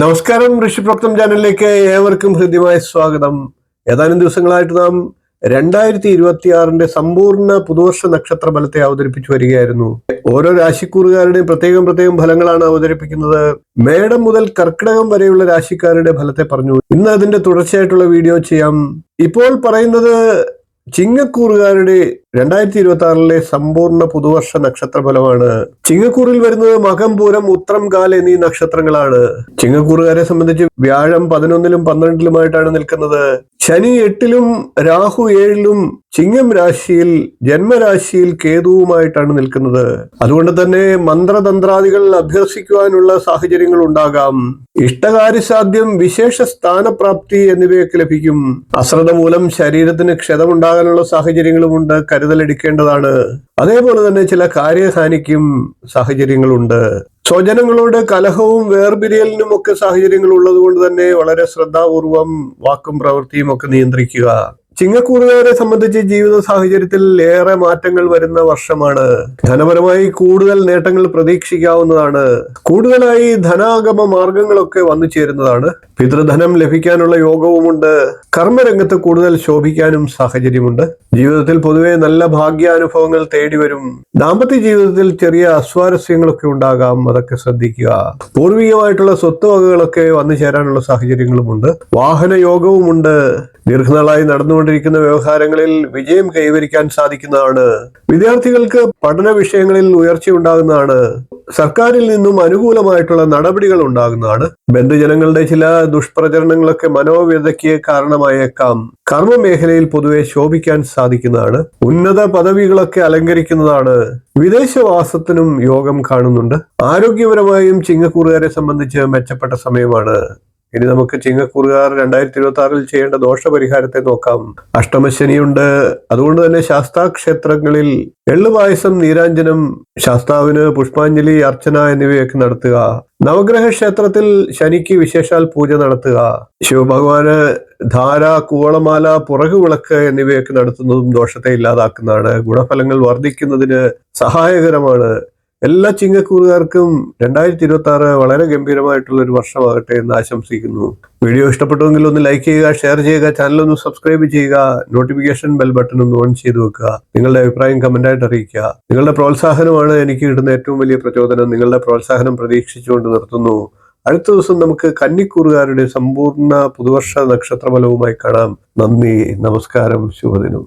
നമസ്കാരം ഋഷിപ്രോക്തം ചാനലിലേക്ക് ഏവർക്കും ഹൃദ്യമായ സ്വാഗതം. ഏതാനും ദിവസങ്ങളായിട്ട് നാം രണ്ടായിരത്തി ഇരുപത്തി ആറിന്റെ സമ്പൂർണ പുതുവർഷ നക്ഷത്ര ഫലത്തെ അവതരിപ്പിച്ചു വരികയായിരുന്നു. ഓരോ രാശിക്കൂറുകാരുടെയും പ്രത്യേകം പ്രത്യേകം ഫലങ്ങളാണ് അവതരിപ്പിക്കുന്നത്. മേടം മുതൽ കർക്കിടകം വരെയുള്ള രാശിക്കാരുടെ ഫലത്തെ പറഞ്ഞു. ഇന്ന് അതിന്റെ തുടർച്ചയായിട്ടുള്ള വീഡിയോ ചെയ്യാം. ഇപ്പോൾ പറയുന്നത് ചിങ്ങക്കൂറുകാരുടെ രണ്ടായിരത്തി ഇരുപത്തി ആറിലെ സമ്പൂർണ പുതുവർഷ നക്ഷത്ര ഫലമാണ് ചിങ്ങക്കൂറിൽ വരുന്നത് മകം പൂരം ഉത്രം കാൽ എന്നീ നക്ഷത്രങ്ങളാണ്. ചിങ്ങക്കൂറുകാരെ സംബന്ധിച്ച് വ്യാഴം പതിനൊന്നിലും പന്ത്രണ്ടിലുമായിട്ടാണ് നിൽക്കുന്നത്. ശനി എട്ടിലും രാഹു ഏഴിലും ചിങ്ങം രാശിയിൽ ജന്മരാശിയിൽ കേതുവുമായിട്ടാണ് നിൽക്കുന്നത്. അതുകൊണ്ട് തന്നെ മന്ത്രതന്ത്രാദികൾ അഭ്യസിക്കുവാനുള്ള സാഹചര്യങ്ങൾ ഉണ്ടാകാം. ഇഷ്ടകാര്യസാധ്യം വിശേഷ സ്ഥാനപ്രാപ്തി എന്നിവയൊക്കെ ലഭിക്കും. അശ്രദ്ധ മൂലം ശരീരത്തിന് ക്ഷതമുണ്ടാകാനുള്ള സാഹചര്യങ്ങളുമുണ്ട്. കരുതലെടുക്കേണ്ടതാണ്. അതേപോലെ തന്നെ ചില കാര്യഹാനിക്കും സാഹചര്യങ്ങളുണ്ട്. സ്വജനങ്ങളോട് കലഹവും വേർപിരിയലിനും ഒക്കെ സാഹചര്യങ്ങൾ ഉള്ളത് കൊണ്ട് തന്നെ വളരെ ശ്രദ്ധാപൂർവം വാക്കും പ്രവൃത്തിയും ഒക്കെ നിയന്ത്രിക്കുക. ചിങ്ങക്കൂറുകാരെ സംബന്ധിച്ച് ജീവിത സാഹചര്യത്തിൽ ഏറെ മാറ്റങ്ങൾ വരുന്ന വർഷമാണ്. ധനപരമായി കൂടുതൽ നേട്ടങ്ങൾ പ്രതീക്ഷിക്കാവുന്നതാണ്. കൂടുതലായി ധനാഗമ മാർഗങ്ങളൊക്കെ വന്നു ചേരുന്നതാണ്. പിതൃധനം ലഭിക്കാനുള്ള യോഗവുമുണ്ട്. കർമ്മരംഗത്ത് കൂടുതൽ ശോഭിക്കാനും സാഹചര്യമുണ്ട്. ജീവിതത്തിൽ പൊതുവെ നല്ല ഭാഗ്യാനുഭവങ്ങൾ തേടി വരും ദാമ്പത്യ ജീവിതത്തിൽ ചെറിയ അസ്വാരസ്യങ്ങളൊക്കെ ഉണ്ടാകാം അതൊക്കെ ശ്രദ്ധിക്കുക. പൂർവികമായിട്ടുള്ള സ്വത്തുവകകളൊക്കെ വന്നു ചേരാനുള്ള സാഹചര്യങ്ങളുമുണ്ട്. വാഹന യോഗവുമുണ്ട്. ദീർഘനാളായി നടന്നുകൊണ്ടിരിക്കുന്ന വ്യവഹാരങ്ങളിൽ വിജയം കൈവരിക്കാൻ സാധിക്കുന്നതാണ്. വിദ്യാർത്ഥികൾക്ക് പഠന വിഷയങ്ങളിൽ ഉയർച്ച ഉണ്ടാകുന്നതാണ്. സർക്കാരിൽ നിന്നും അനുകൂലമായിട്ടുള്ള നടപടികൾ ഉണ്ടാകുന്നതാണ്. ബന്ധുജനങ്ങളുടെ ചില ദുഷ്പ്രചരണങ്ങളൊക്കെ മനോവ്യതയ്ക്ക് കാരണമായേക്കാം. കർമ്മ മേഖലയിൽ പൊതുവെ ശോഭിക്കാൻ സാധിക്കുന്നതാണ്. ഉന്നത പദവികളൊക്കെ അലങ്കരിക്കുന്നതാണ്. വിദേശവാസത്തിനും യോഗം കാണുന്നുണ്ട്. ആരോഗ്യപരമായും ചിങ്ങക്കൂറുകാരെ സംബന്ധിച്ച് മെച്ചപ്പെട്ട സമയമാണ്. ഇനി നമുക്ക് ചിങ്ങക്കൂറുകാർ രണ്ടായിരത്തി ഇരുപത്തി ആറിൽ ചെയ്യേണ്ട ദോഷപരിഹാരത്തെ നോക്കാം. അഷ്ടമശനിയുണ്ട്. അതുകൊണ്ട് തന്നെ ശാസ്താക്ഷേത്രങ്ങളിൽ എള്ളുപായസം നീരാഞ്ജനം ശാസ്താവിന് പുഷ്പാഞ്ജലി അർച്ചന എന്നിവയൊക്കെ നടത്തുക. നവഗ്രഹ ക്ഷേത്രത്തിൽ ശനിക്ക് വിശേഷാൽ പൂജ നടത്തുക. ശിവഭഗവാന് ധാര കൂവളമാല പുറകു വിളക്ക് എന്നിവയൊക്കെ നടത്തുന്നതും ദോഷത്തെ ഇല്ലാതാക്കുന്നതാണ്. ഗുണഫലങ്ങൾ വർദ്ധിക്കുന്നതിന് സഹായകരമാണ്. എല്ലാ ചിങ്ങക്കൂറുകാർക്കും രണ്ടായിരത്തി ഇരുപത്തി ആറ് വളരെ ഗംഭീരമായിട്ടുള്ള ഒരു വർഷമാകട്ടെ എന്ന് ആശംസിക്കുന്നു. വീഡിയോ ഇഷ്ടപ്പെട്ടുവെങ്കിൽ ഒന്ന് ലൈക്ക് ചെയ്യുക ഷെയർ ചെയ്യുക ചാനൽ ഒന്ന് സബ്സ്ക്രൈബ് ചെയ്യുക നോട്ടിഫിക്കേഷൻ ബെൽ ബട്ടൺ ഒന്ന് ഓൺ ചെയ്തു വെക്കുക. നിങ്ങളുടെ അഭിപ്രായം കമന്റായിട്ട് അറിയിക്കുക. നിങ്ങളുടെ പ്രോത്സാഹനമാണ് എനിക്ക് കിട്ടുന്ന ഏറ്റവും വലിയ പ്രചോദനം. നിങ്ങളുടെ പ്രോത്സാഹനം പ്രതീക്ഷിച്ചുകൊണ്ട് നിർത്തുന്നു. അടുത്ത ദിവസം നമുക്ക് കന്നിക്കൂറുകാരുടെ സമ്പൂർണ പുതുവർഷ നക്ഷത്രഫലവുമായി കാണാം. നന്ദി നമസ്കാരം ശുഭദിനം.